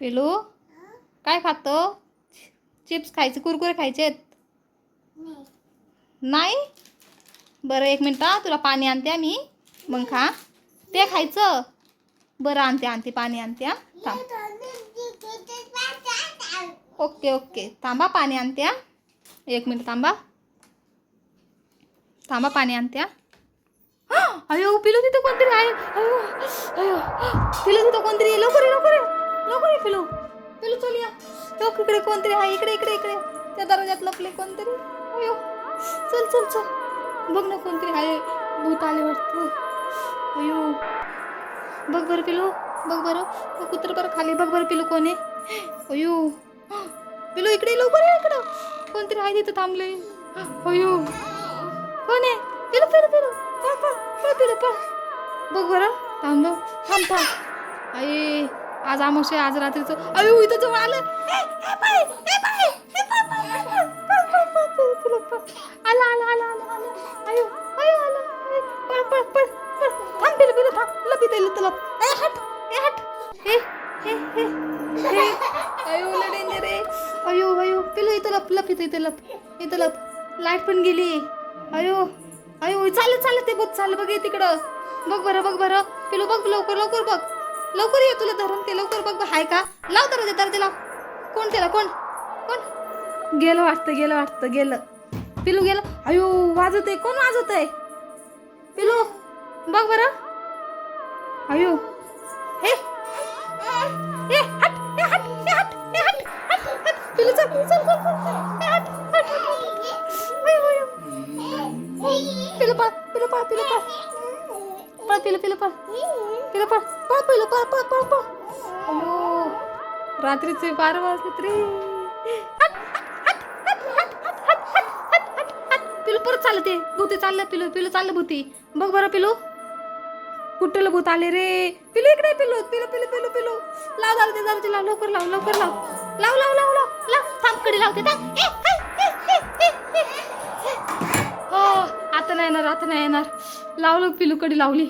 पिलू? काय खातो? चिप्स खायचे कुरकुरे खायचे नाही. बरं एक मिनिट तुला पाणी आणते मी मग खा. ते खायचं. बरं आणते आणते पाणी आणते. थांब. Okay okay. थांबा पाणी आणते. एक मिनिट थांबा. थांबा पाणी आणते हा. अयो पिलू तिथं कोणतरी आहे. अयो अयो पिलू तिथं कोणतरी. लवकर लवकर लवकर ये पिलू पिलू चल या. लोक इकडे कोणतरी आहे? इकडे इकडे इकडे. त्या दरवाजात लपले कोणतरी. अयो. चल चल चल. बघ ना कोणतरी आहे. भूत आले वाटतं अयो. बघ बरं पिलू. बघ बरं. कुत्र बरं खाली. बघ बरं पिलू कोण आहे. अयो. पिलू इकडे लवकर या इकडं. कोणतरी आहे तिथं थांबले. अयो. कोण आहे? पिलू पिलू पिलू. पळ पळ पळ पिलू पळ. बघ बरं. थांब थांब. थांब. आई आज आमोशे आज रात्रीचं. अयो इथं जवळ आलं. आला आला आला अयो थांब हट हट. हे अयो रे अयो अयो. लप इथं लप. लाइट पण गेली. अयो अयो चालत चालत ते बघ चाल बघ तिकडं. बघ बरं बघ बरं. पिलू बघ लवकर लवकर बघ. लवकर ये तुला धरून ते लवकर बघ आहे हाय का? लाव तर दे तर लाव. कोण त्याला? कोण? कोण? गेलं वाटतं गेलं वाटतं गेलं. पिलू गेलं. अयो वाजत आहे. कोण वाजत आहे? पिलू बघ बरं. अयो. हे ए हट ए हट ए हट ए हट हट पिलू चल चल चल हट हट पिलू पा पिलू पा पिलू पळ पिलं पिलं पळ. पिलं पळ. पळ पिलं पळ पळ पळ पळ. अयो. रात्रीचे बारा वाजले तरी. पिलू परत चाललं ते. भूती चाललं पिलू पिलू चाललं भूती. बघ बरं पिलू. कुठलं भूत आले रे? पिलू इकडे पिलू. पिलू पिलू पिलू पिलू. लाव दारू ते दारूची लाव लवकर लाव लवकर लाव. लाव लाव लाव लाव लाव. थांबकडे लावते. थांब. आता नाही येणार आता नाही येणार. लावलं पिलूकडी लावली.